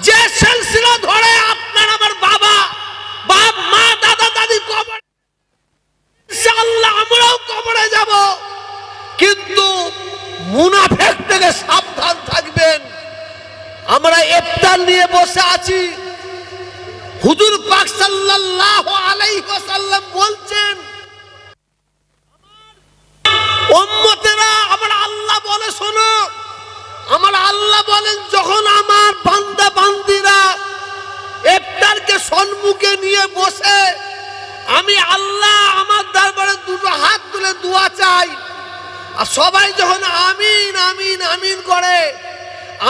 যে সিলসিলা ধরে আপনার বাবা, বাপ, মা, দাদা কবর যাব। কিন্তু সাবধান থাকবেন। আমরা ইফতার নিয়ে বসে আছি। হুজুর পাক বলছেন উম্মতেরা, আমার আল্লাহ বলে শোনো। আমার আল্লাহ বলেন যখন আমার বান্দা বান্দিরা ইফতারকে সম্মুখে নিয়ে বসে আমি আল্লাহ আমার দরবারে দুটো হাত তুলে দোয়া চাই। আর সবাই যখন আমিন আমিন আমিন করে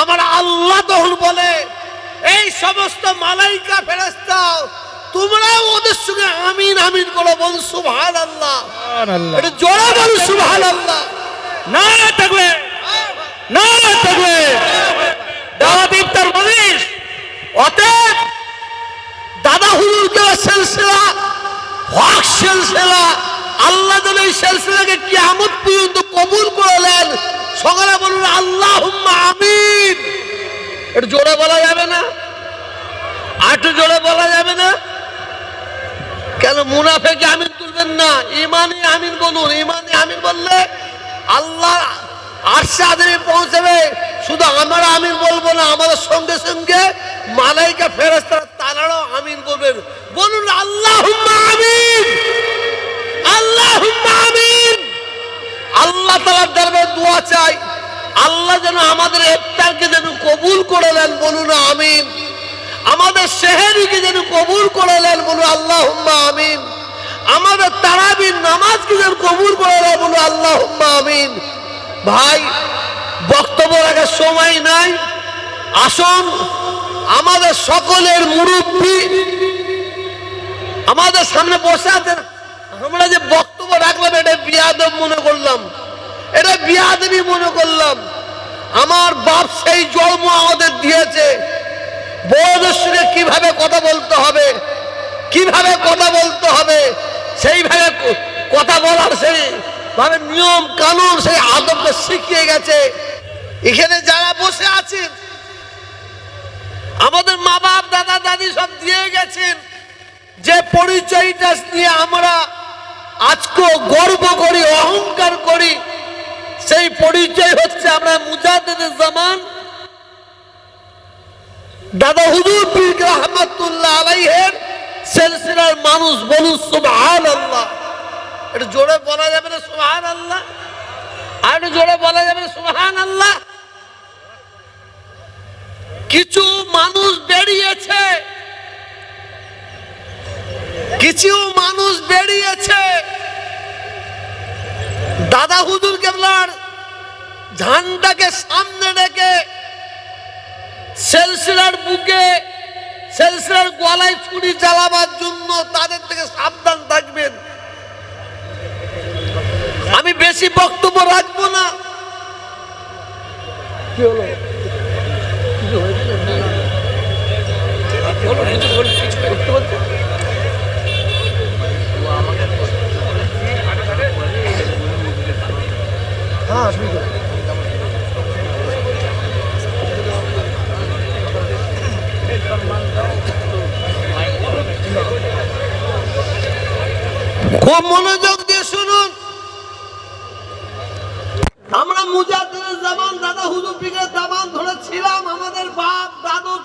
আমার আল্লাহ তখন বলে এই সমস্ত মালাইকা ফেরেস্তা তোমরাও ওদের সঙ্গে আমিন আমিন করো। বল সুবহান আল্লাহ এটা জোরে বল সুবহান আল্লাহ না থাকবে। না থাকবে দাওয়াত ইফতার মজলিস দাদা হুজুর দেওয়া সিলসিলা, হক সিলসিলা, আল্লাহ যেন এই সিলসিলাকে কিয়ামত কবুল করলেন সকালে বলুন আল্লাহ আমিন। একটু জোরে বলা যাবে না? একটু জোরে বলা যাবে না? কেন মুনাফেকে আমিন তুলবেন না? ইমানে আমিন বলুন ইমানে আমিন বললে আল্লাহ আরশে আদমে পৌঁছাবে। শুধু আমরা আমিন বলব না, আমাদের সঙ্গে সঙ্গে মালাইকা ফেরেস্তারা তারাও আমিন বলবেন। বলুন আল্লাহ আমিন! আল্লাহ আমিন! আল্লাহ তালার দরবারে দোয়া চাই। আল্লাহ যেন আমাদের ইফতারকে যেন কবুল করে নেন, বলুন, আমিন। আমাদের শেহেরিকে যেন কবুল করে নেন, বলুন আল্লাহ আমিন। আমাদের তারাবির নামাজকে যেন কবুল করে নেন, বলুন আল্লাহ আমিন। ভাই, বক্তব্য রাখার সময় নাই। আসুন, আমাদের সকলের মুরব্বী আমাদের সামনে বসে আছেন। আমরা যে বক্তব্য রাখলাম, এটা বিয়াদব মনে করলাম। এটা বিয়াদবি মনে করলাম। আমার বাপ সেই জন্ম আমাদের দিয়েছে। বড়দের সঙ্গে কীভাবে কথা বলতে হবে? কীভাবে কথা বলতে হবে? সেইভাবে কথা বলার সেই ভাবে নিয়ম কানুন, সেই আদবকে শিখিয়ে গেছে। এখানে যারা বসে আছেন, আমাদের মা বাপ দাদা, দাদি সব দিয়ে গেছেন। যে পরিচয়টা নিয়ে আমরা আজকে গর্ব করি, অহংকার করি, সেই পরিচয় হচ্ছে আমরা মুজাদ্দিদের জামান। দাদা হুজুর পীর রহমাতুল্লাহ আলাইহের সিলসিলার মানুষ বলুন, সুবহানাল্লাহ। এটা জোরে বলা যাবে না, সুবহানাল্লাহ। আর একটু জোরে বলা যাবে না, সুবহানাল্লাহ। কিছু মানুষ বেরিয়েছে। কিছু মানুষ বেরিয়েছে। দাদা হুজুর কেবলার ঝান্ডাকে সামনে রেখে সেলসিলার বুকে, সেলসিলার গলায় ছুরি চালাবার জন্য তাদের থেকে সাবধান থাকবেন। আমি বেশি বক্তব্য রাখব না কি হলো? হ্যাঁ। খুব মনোযোগ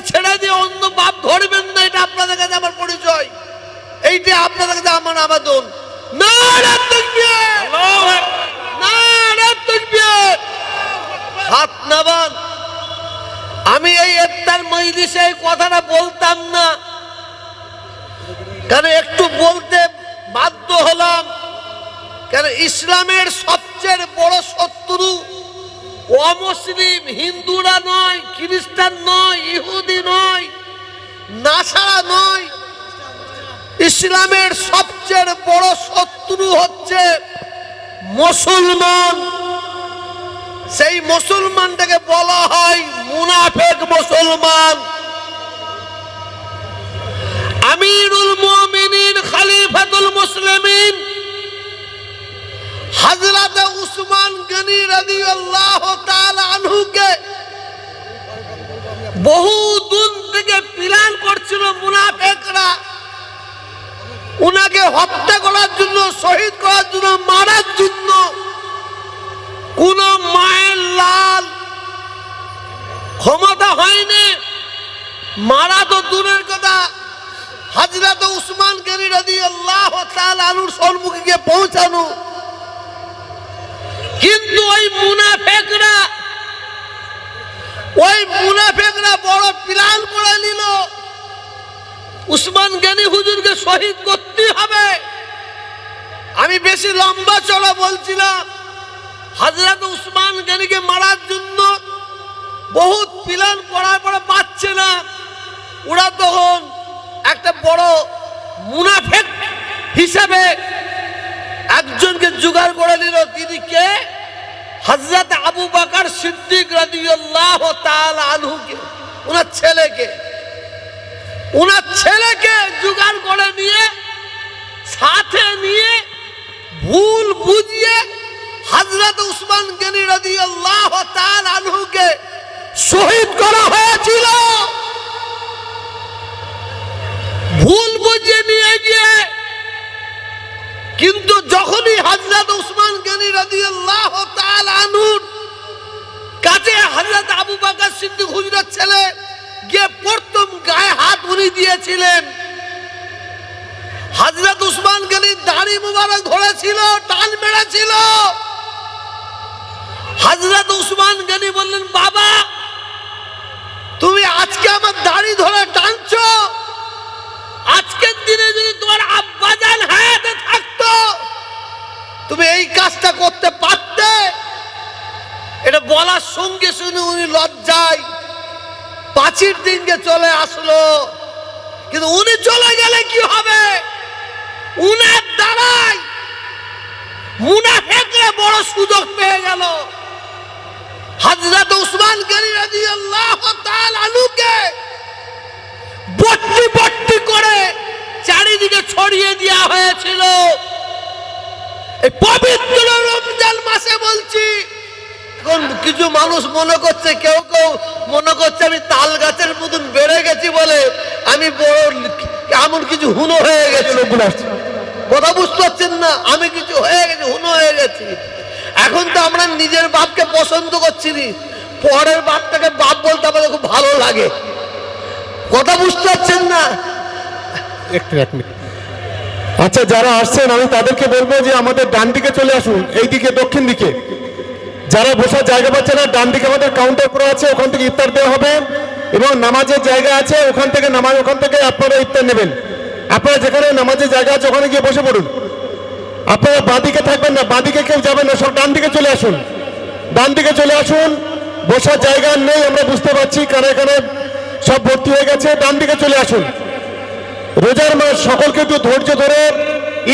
ছেড়ে দিয়ে অন্য বাপ ধরবেন না, এটা আপনাদের কাছে আমার পরিচয়। এইটা আপনাদের কাছে আমার আবেদন। না আমি এই ইফতার মজলিসে এই কথাটা বলতাম না। কেন একটু বলতে বাধ্য হলাম। কেন ইসলামের সবচেয়ে বড় শত্রু অমুসলিম, হিন্দুরা নয়, খ্রিস্টান নয়, ইহুদি নয়, নাসারা নয়, ইসলামের সবচেয়ে বড় শত্রু হচ্ছে মুসলমান। সেই মুসলমানটাকে বলা হয় মুনাফেক মুসলমান। আমিরুল মুমিনিন, খলিফাতুল মুসলিমিন, হযরত উসমান গনি রাদিয়াল্লাহু বহু দূর থেকে প্ল্যান করছিল মুনাফেকরা। উনাকে হত্যা করার জন্য, শহীদ করার জন্য, মারার জন্য। কোন মায়ের লাল ক্ষমতা হয়নি। মারা তো দূরের কথা। হাজরাত উসমান গনি রাদি আল্লাহ আলুর সম্মুখে গিয়ে পৌঁছানো। কিন্তু ওই মুনাফেকরা ওই মুনাফেকরা বড় প্ল্যান করে নিল। উসমান গনি হুজুরকে শহীদ করতে হবে। আমি বেশি লম্বা চড়া বলছিলাম। হাজরত উসমান গনিকে মারার জন্য বহুত প্ল্যান করার পরে পাচ্ছে না। ওরা তখন একটা বড় মুনাফেক হিসাবে একজনকে জোগাড় করে নিল। তিনি কে? হজরত আবু বাকার সিদ্দিক রাদিয়াল্লাহু তাআলা আনহুকে ওনার ছেলেকে ওনার ছেলেকে জোগাড় করে নিয়ে, সাথে নিয়ে ভুল বুঝিয়ে হজরত উসমান গনি রাজিউল্লাহ আলহুকে শহীদ করা হয়েছিল ভুল বুঝিয়ে নিয়ে গিয়ে কিন্তু যখনই হজরত উসমান গনি রাদিয়াল্লাহু তাআলা আনহুর কাছে হজরত আবু বকর সিদ্দিক হুজুরের ছেলে গিয়ে প্রথম গায়ে হাত দিয়েছিলেন হজরত উসমান গনির দাড়ি মুবারক ধরেছিল, টান মেরেছিল। হজরত উসমান গনি বললেন, বাবা, তুমি আজকে আমার দাড়ি ধরে টানছো। আজকের দিনে যদি তোমার আব্বাজান হায়াতে থাকতো, তুমি এই কাজটা করতে পারতে। এটা বলার সঙ্গে সঙ্গে উনি লজ্জায় পাঁচির দিনকে চলে আসলো। কিন্তু উনি চলে গেলে কি হবে? উনার দ্বারাই মুনাফেকরা বড় সুযোগ পেয়ে গেল। হযরত উসমান গনি রাদিয়াল্লাহু তাআলা আলুকে বট্টি বট্টি করে চারিদিকে ছড়িয়ে দেওয়া হয়েছিল। এই পবিত্র এখন কিছু মানুষ মনে করছে কেউ কেউ মনে করছে আমি তাল গাছের মতন বেড়ে গেছি বলে আমি বড় এমন কিছু হুনো হয়ে গেছি। কথা বুঝতে পারছেন না আমি কিছু হয়ে গেছি হুনো হয়ে গেছি। এখন তো আমরা নিজের বাপকে পছন্দ করছি পরের বাপটাকে বাপ বলতে আমাদের খুব ভালো লাগে। কথা বুঝতে পারছেন না? একটু এক মিনিট। আচ্ছা যারা আসছেন আমি তাদেরকে বলব যে আমাদের ডান দিকে চলে আসুন এই দিকে দক্ষিণ দিকে যারা বসার জায়গা পাচ্ছে না, ডান দিকে আমাদের কাউন্টার করা আছে, ওখান থেকে ইফতার দেওয়া হবে। এবং নামাজের জায়গা আছে, ওখান থেকে নামাজ, ওখান থেকে আপনারা ইফতার নেবেন। আপনারা যেখানে নামাজের জায়গা আছে, ওখানে গিয়ে বসে পড়ুন। আপনারা বাঁদিকে থাকবেন না বাঁদিকে কেউ যাবেন না, সব ডান দিকে চলে আসুন। ডান দিকে চলে আসুন, বসার জায়গা নেই, আমরা বুঝতে পারছি কানে কানে সব ভর্তি হয়ে গেছে, ডান দিকে চলে আসুন। রোজার মাস, সকলকে একটু ধৈর্য ধরে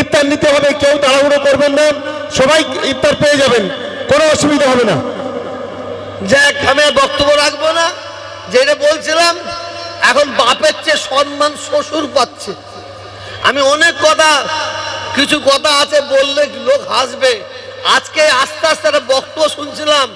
ইফতার নিতে হবে, কেউ তাড়াহুড়ো করবেন না, সবাই ইফতার পেয়ে যাবেন। কোনো অসুবিধা হবে না। যাক, আমি বক্তব্য রাখব না। যেটা বলছিলাম, এখন বাপের চেয়ে সম্মান শ্বশুর পাচ্ছে। আমি অনেক কথা, কিছু কথা আছে বললে লোক হাসবে। আজকে আস্তে আস্তে একটা বক্তব্য শুনছিলাম